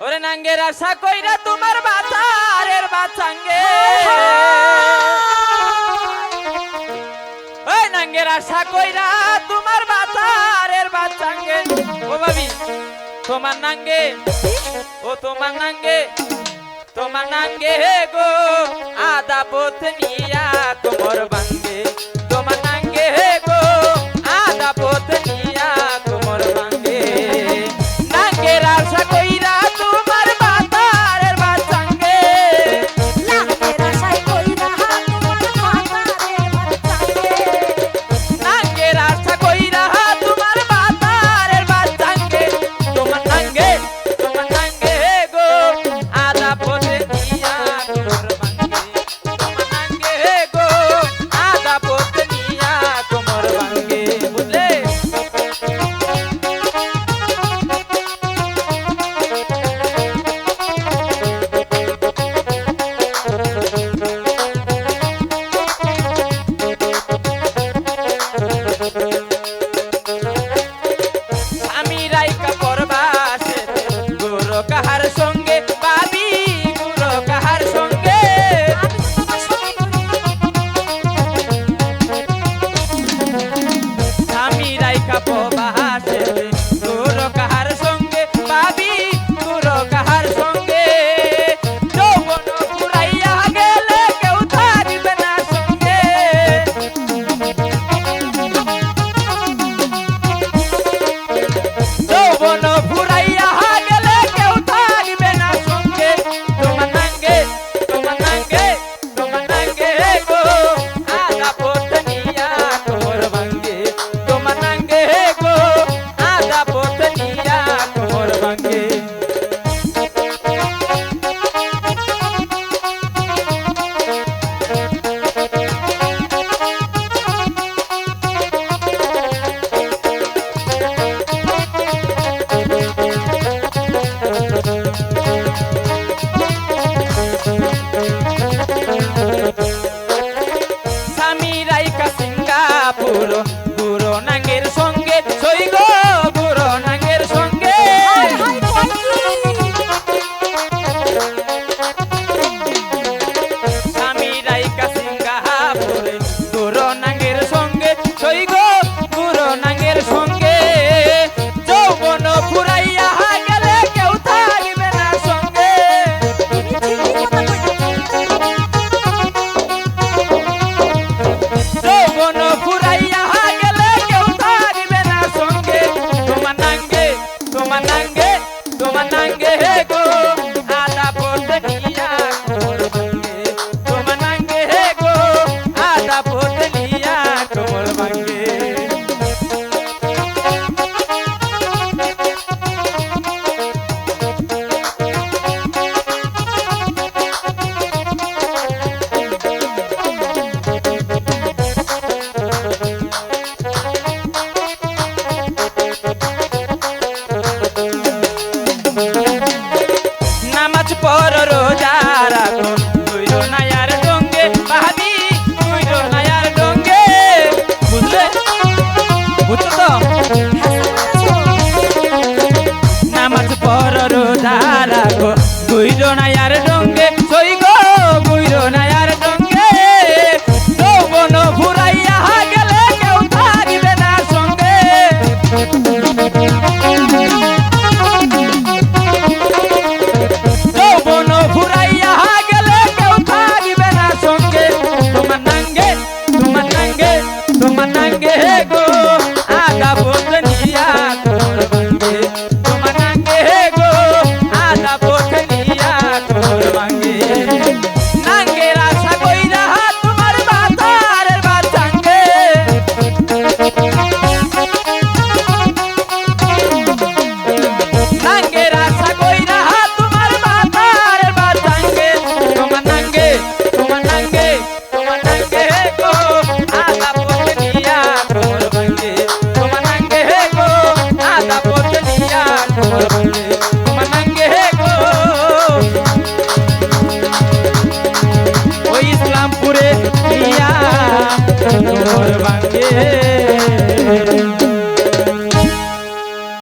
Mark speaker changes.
Speaker 1: ওরে নাঙ্গের আশা কইরা তোমার বাতারের বাচ্চাঙ্গে ওই নাঙ্গের আশা কইরা তোমার বাতারের বাচ্চাঙ্গে ও ভাবি, তোমার নাঙ্গে, ও তোমার নাঙ্গে তোমার নাঙ্গে গো। আদা পথ নিয়া তোমার বা